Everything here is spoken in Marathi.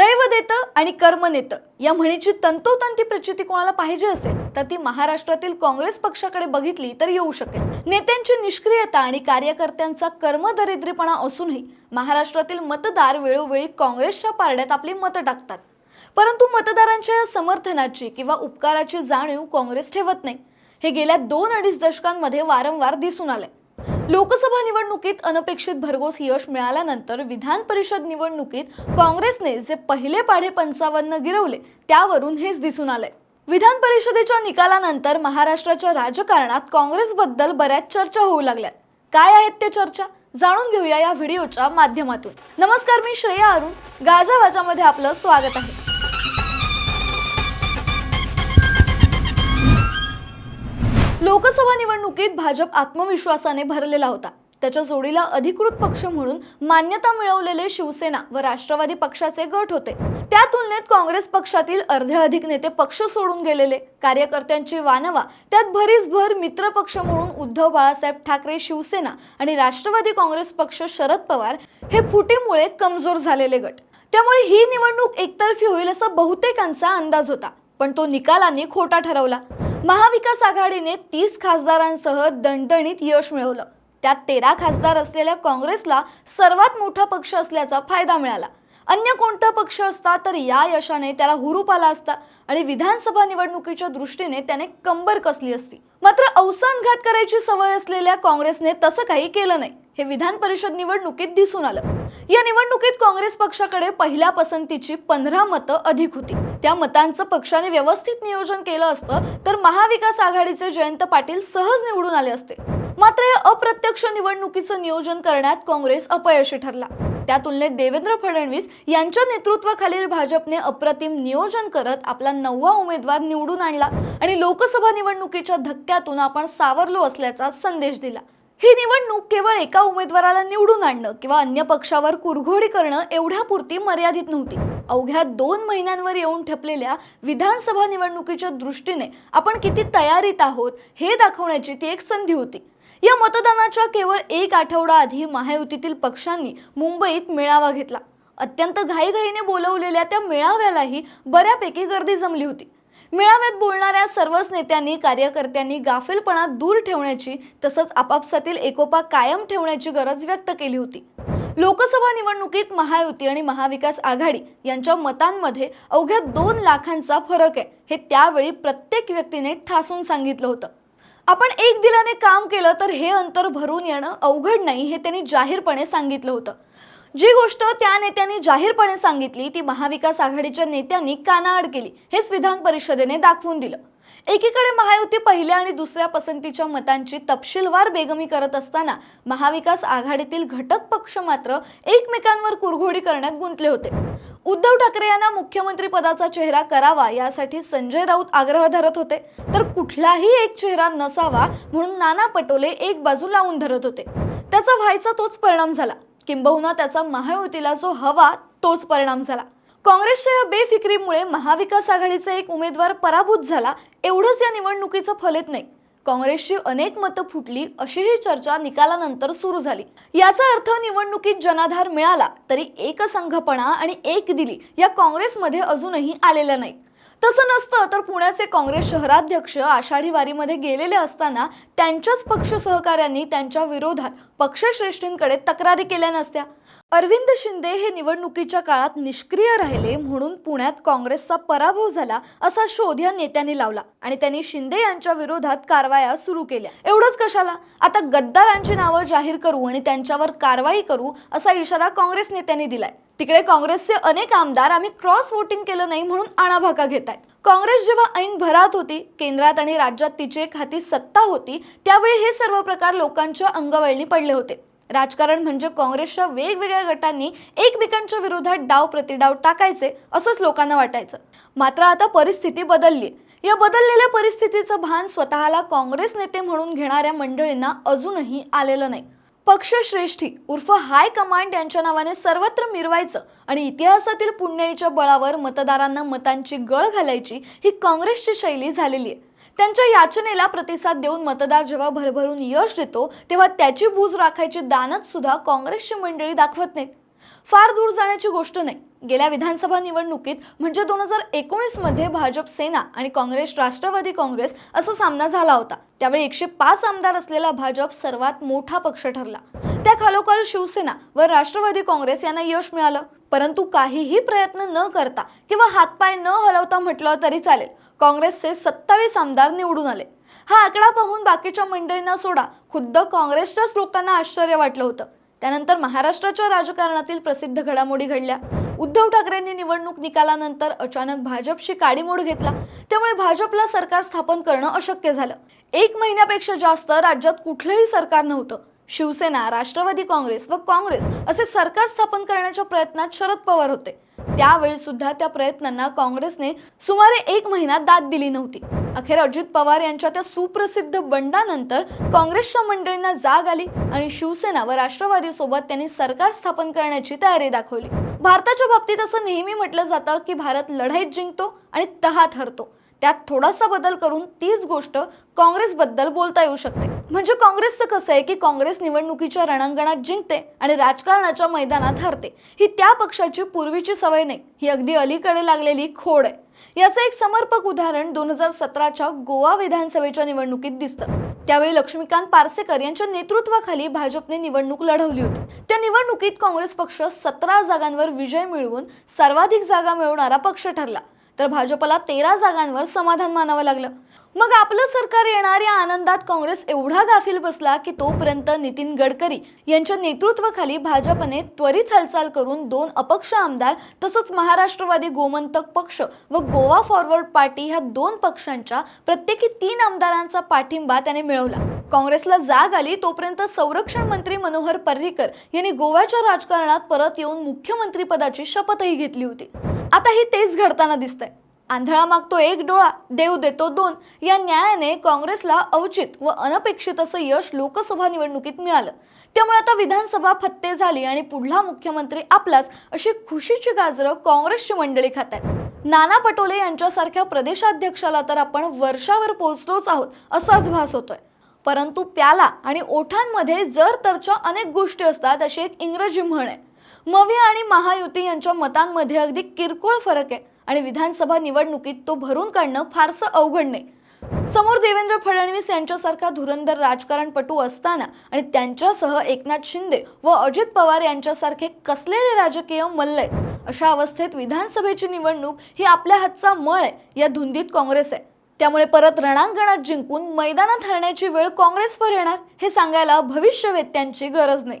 दैव देतं आणि कर्म नेतं. या म्हणीची तंतोतंती प्रचिती कोणाला पाहिजे असेल तर ती महाराष्ट्रातील काँग्रेस पक्षाकडे बघितली तर येऊ शकेल. नेत्यांची निष्क्रियता आणि कार्यकर्त्यांचा कर्मदरिद्रीपणा असूनही महाराष्ट्रातील मतदार वेळोवेळी काँग्रेसच्या पारड्यात आपली मतं टाकतात. परंतु मतदारांच्या या समर्थनाची किंवा उपकाराची जाणीव काँग्रेस ठेवत नाही. हे गेल्या दोन अडीच दशकांमध्ये वारंवार दिसून आलंय. लोकसभा निवडणुकीत अनपेक्षित भरघोस यश मिळाल्यानंतर विधान परिषद निवडणुकीत काँग्रेसने जे पहिले पाढे पंचावन्न गिरवले त्यावरून हेच दिसून आलंय. विधान परिषदेच्या निकालानंतर महाराष्ट्राच्या राजकारणात काँग्रेसबद्दल बऱ्याच चर्चा होऊ लागल्या. काय आहेत ते चर्चा? जाणून घेऊया या व्हिडिओच्या माध्यमातून. नमस्कार मी श्रेया अरुण. गाजावाजामध्ये आपलं स्वागत आहे. लोकसभा निवडणुकीत भाजप आत्मविश्वासाने भरलेला होता. त्याच्या जोडीला अधिकृत पक्ष म्हणून मान्यता मिळवलेले शिवसेना व राष्ट्रवादी पक्षाचे गट होते. त्या तुलनेत काँग्रेस पक्षातील अर्धे अधिक नेते पक्ष सोडून गेलेले कार्यकर्त्यांची वानवा त्यात भरीस भर मित्र पक्ष म्हणून उद्धव बाळासाहेब ठाकरे शिवसेना आणि राष्ट्रवादी काँग्रेस पक्ष शरद पवार हे फुटीमुळे कमजोर झालेले गट. त्यामुळे ही निवडणूक एकतर्फी होईल असा बहुतेकांचा अंदाज होता पण तो निकालाने खोटा ठरवला. महाविकास आघाडीने तीस खासदारांसह दणदणीत यश मिळवलं. त्यात तेरा खासदार असलेल्या काँग्रेसला सर्वात मोठा पक्ष असल्याचा फायदा मिळाला. अन्य कोणता पक्ष असता तर या यशाने त्याला हुरूप आला असता. आणि विधानसभा निवडणुकीच्या दृष्टीने त्याने कंबर कसली असती. मात्र अवसानघात करायची सवय असलेल्या काँग्रेसने तसं काही केलं नाही. हे विधान परिषद निवडणुकीत दिसून आलं. या निवडणुकीत काँग्रेस पक्षाकडे पहिल्या पसंतीची पंधरा मतं अधिक होती. त्या मतांचं पक्षाने व्यवस्थित नियोजन केलं असतं तर महाविकास आघाडीचे जयंत पाटील सहज निवडून आले असते. मात्र या अप्रत्यक्ष निवडणुकीचं नियोजन करण्यात काँग्रेस अपयशी ठरला. त्या तुलनेत देवेंद्र फडणवीस यांच्या नेतृत्वाखालील भाजपने अप्रतिम नियोजन करत आपला नववा उमेदवार निवडून आणला आणि लोकसभा निवडणुकीच्या धक्क्यातून आपण सावरलो असल्याचा संदेश दिला. ही निवडणूक केवळ एका उमेदवाराला निवडून आणणं किंवा अन्य पक्षावर कुरघोडी करणं एवढ्यापुरती मर्यादित नव्हती. अवघ्या दोन महिन्यांवर येऊन ठेपलेल्या विधानसभा निवडणुकीच्या दृष्टीने आपण किती तयारीत आहोत हे दाखवण्याची ती एक संधी होती. या मतदानाच्या केवळ एक आठवडा आधी महायुतीतील पक्षांनी मुंबईत मेळावा घेतला. अत्यंत घाईघाईने बोलवलेल्या त्या मेळाव्यालाही बऱ्यापैकी गर्दी जमली होती. मेळाव्यात बोलणाऱ्या सर्वच नेत्यांनी कार्यकर्त्यांनी गाफिलपणा दूर ठेवण्याची तसंच आपापसातील एकोपा कायम ठेवण्याची गरज व्यक्त केली होती. लोकसभा निवडणुकीत महायुती आणि महाविकास आघाडी यांच्या मतांमध्ये अवघ्या दोन लाखांचा फरक आहे हे त्यावेळी प्रत्येक व्यक्तीने ठासून सांगितलं होतं. आपण एक दिलाने काम केलं तर हे अंतर भरून येणं अवघड नाही हे त्यांनी जाहीरपणे सांगितलं होतं. जी गोष्ट त्या नेत्यांनी जाहीरपणे सांगितली ती महाविकास आघाडीच्या नेत्यांनी कानाआड केली. हेच विधान परिषदेने दाखवून दिलं. एकीकडे महायुती पहिल्या आणि दुसऱ्या पसंतीच्या मतांची तपशीलवार बेगमी करत असताना महाविकास आघाडीतील घटक पक्ष मात्र एकमेकांवर कुरघोडी करण्यात गुंतले होते. उद्धव ठाकरे यांना मुख्यमंत्री पदाचा चेहरा करावा यासाठी संजय राऊत आग्रह धरत होते. तर कुठलाही एक चेहरा नसावा म्हणून नाना पटोले एक बाजू लावून धरत होते. त्याचा व्हायचा तोच परिणाम झाला. किंबहुना त्याचा महायुतीला जो हवा तोच परिणाम झाला. काँग्रेसच्या या बेफिक्रीमुळे महाविकास आघाडीचा एक उमेदवार पराभूत झाला एवढंच या निवडणुकीचं फलित नाही. काँग्रेसची अनेक मतं फुटली अशीही चर्चा निकालानंतर सुरू झाली. याचा अर्थ निवडणुकीत जनाधार मिळाला तरी एकसंघपणा आणि एक दिली या काँग्रेसमध्ये अजूनही आलेल्या नाही तसं नसतं तर पुण्याचे काँग्रेस शहराध्यक्ष आषाढी वारीमध्ये गेलेले असताना त्यांच्याच पक्ष सहकाऱ्यांनी त्यांच्या विरोधात पक्षश्रेष्ठींकडे तक्रारी केल्या नसत्या. अरविंद शिंदे हे निवडणुकीच्या काळात निष्क्रिय राहिले म्हणून पुण्यात काँग्रेसचा पराभव झाला असा शोध या नेत्यांनी लावला आणि त्यांनी शिंदे यांच्या विरोधात कारवाया सुरू केल्या. एवढंच कशाला? आता गद्दारांची नावं जाहीर करू आणि त्यांच्यावर कारवाई करू असा इशारा काँग्रेस नेत्यांनी दिलाय. तिकडे काँग्रेसचे अनेक आमदार आम्ही क्रॉस वोटिंग केलं नाही म्हणून आणाभाका घेत आहेत काँग्रेस जेव्हा ऐन भरात होती केंद्रात आणि राज्यात तिची एक हाती सत्ता होती त्यावेळी हे सर्व प्रकार लोकांच्या अंगवळणी पडले होते. राजकारण म्हणजे काँग्रेसच्या वेगवेगळ्या गटांनी एकमेकांच्या विरोधात डाव प्रतिडाव टाकायचे असंच लोकांना वाटायचं. मात्र आता परिस्थिती बदलली. या बदललेल्या परिस्थितीचं भान स्वतःला काँग्रेस नेते म्हणून घेणाऱ्या मंडळींना अजूनही आलेलं नाही. पक्षश्रेष्ठी उर्फ हाय कमांड यांच्या नावाने सर्वत्र मिरवायचं आणि इतिहासातील पुण्याईच्या बळावर मतदारांना मतांची गळ घालायची ही काँग्रेसची शैली झालेली आहे. त्यांच्या याचनेला प्रतिसाद देऊन मतदार जेव्हा भरभरून यश देतो तेव्हा त्याची बूज राखायची दानत सुद्धा काँग्रेसची मंडळी दाखवत नाहीत. फार दूर जाण्याची गोष्ट नाही. गेल्या विधानसभा निवडणुकीत म्हणजे दोन हजार एकोणीसमध्ये भाजप सेना आणि काँग्रेस राष्ट्रवादी काँग्रेस असा सामना झाला होता. त्यावेळी एकशे पाच आमदार असलेला भाजप सर्वात मोठा पक्ष ठरला. त्या खालोखाल शिवसेना व राष्ट्रवादी काँग्रेस यांना यश मिळालं. परंतु काहीही प्रयत्न न करता किंवा हातपाय न हलवता म्हटलं तरी चालेल. काँग्रेसचे सत्तावीस आमदार निवडून आले. हा आकडा पाहून बाकीच्या मंडळींना सोडा. खुद्द काँग्रेसच्याच लोकांना आश्चर्य वाटलं होतं. त्यानंतर महाराष्ट्राच्या राजकारणातील प्रसिद्ध घडामोडी घडल्या. उद्धव ठाकरेंनी निवडणूक निकालानंतर अचानक भाजपशी काडीमोड घेतला. त्यामुळे भाजपला सरकार स्थापन करणं अशक्य झालं. एक महिन्यापेक्षा जास्त राज्यात कुठलंही सरकार नव्हतं. शिवसेना राष्ट्रवादी काँग्रेस व काँग्रेस असे सरकार स्थापन करण्याच्या प्रयत्नात शरद पवार होते. त्यावेळी सुद्धा त्या प्रयत्नांना काँग्रेसने सुमारे एक महिना दाद दिली नव्हती. अखेर अजित पवार यांच्या त्या सुप्रसिद्ध बंडानंतर काँग्रेसच्या मंडळींना जाग आली आणि शिवसेना व राष्ट्रवादीसोबत त्यांनी सरकार स्थापन करण्याची तयारी दाखवली. भारताच्या बाबतीत असं नेहमी म्हटलं जातं की भारत लढाईत जिंकतो आणि तहात हरतो. त्यात थोडासा बदल करून तीच गोष्ट काँग्रेसबद्दल बोलता येऊ शकते. म्हणजे काँग्रेसचं कसं आहे की काँग्रेस निवडणुकीच्या रणांगणात जिंकते आणि राजकारणाच्या मैदानात हरते. ही त्या पक्षाची पूर्वीची सवय नाही. ही अगदी अलीकडे लागलेली खोड आहे. याचं एक समर्पक उदाहरण दोन हजार सतराच्या गोवा विधानसभेच्या निवडणुकीत दिसतं. त्यावेळी लक्ष्मीकांत पार्सेकर यांच्या नेतृत्वाखाली भाजपने निवडणूक लढवली होती. त्या निवडणुकीत काँग्रेस पक्ष सतरा जागांवर विजय मिळवून सर्वाधिक जागा मिळवणारा पक्ष ठरला. तर भाजपला तेरा जागांवर समाधान मानावं लागलं. मग आपलं सरकार येणार या आनंदात काँग्रेस एवढा गाफील बसला की तोपर्यंत नितीन गडकरी यांच्या नेतृत्वाखाली भाजपने त्वरित हालचाल करून दोन अपक्ष आमदार तसंच महाराष्ट्रवादी गोमंतक पक्ष व गोवा फॉरवर्ड पार्टी ह्या दोन पक्षांच्या प्रत्येकी तीन आमदारांचा पाठिंबा त्याने मिळवला. काँग्रेसला जाग आली तोपर्यंत संरक्षण मंत्री मनोहर पर्रिकर यांनी गोव्याच्या राजकारणात परत येऊन मुख्यमंत्रीपदाची शपथही घेतली होती. आता हे तेच घडताना दिसतंय. आंधळा मागतो एक डोळा देव देतो दोन. या न्यायाने काँग्रेसला अवचित व अनपेक्षित असं यश लोकसभा निवडणुकीत मिळालं. त्यामुळे आता विधानसभा फत्ते झाली आणि पुढला मुख्यमंत्री आपलाच अशी खुशीची गाजरं काँग्रेसची मंडळी खात आहेत. नाना पटोले यांच्यासारख्या प्रदेशाध्यक्षाला तर आपण वर्षावर पोहोचलोच आहोत असाच भास होतोय. परंतु प्याला आणि ओठांमध्ये जर तरच्या अनेक गोष्टी असतात अशी एक इंग्रजी म्हण आहे. मवी आणि महायुती यांच्या मतांमध्ये अगदी किरकोळ फरक आहे आणि विधानसभा निवडणुकीत तो भरून काढणं फारसं अवघड नाही. समोर देवेंद्र फडणवीस यांच्यासारखा धुरंधर राजकारणपटू असताना आणि त्यांच्यासह एकनाथ शिंदे व अजित पवार यांच्यासारखे कसलेले राजकीय मल्ल आहेत अशा अवस्थेत विधानसभेची निवडणूक ही आपल्या हातचा मळ आहे या धुंदीत काँग्रेस आहे. त्यामुळे परत रणांगणात जिंकून मैदानात हरण्याची वेळ काँग्रेसवर येणार हे सांगायला भविष्यवेत्यांची गरज नाही.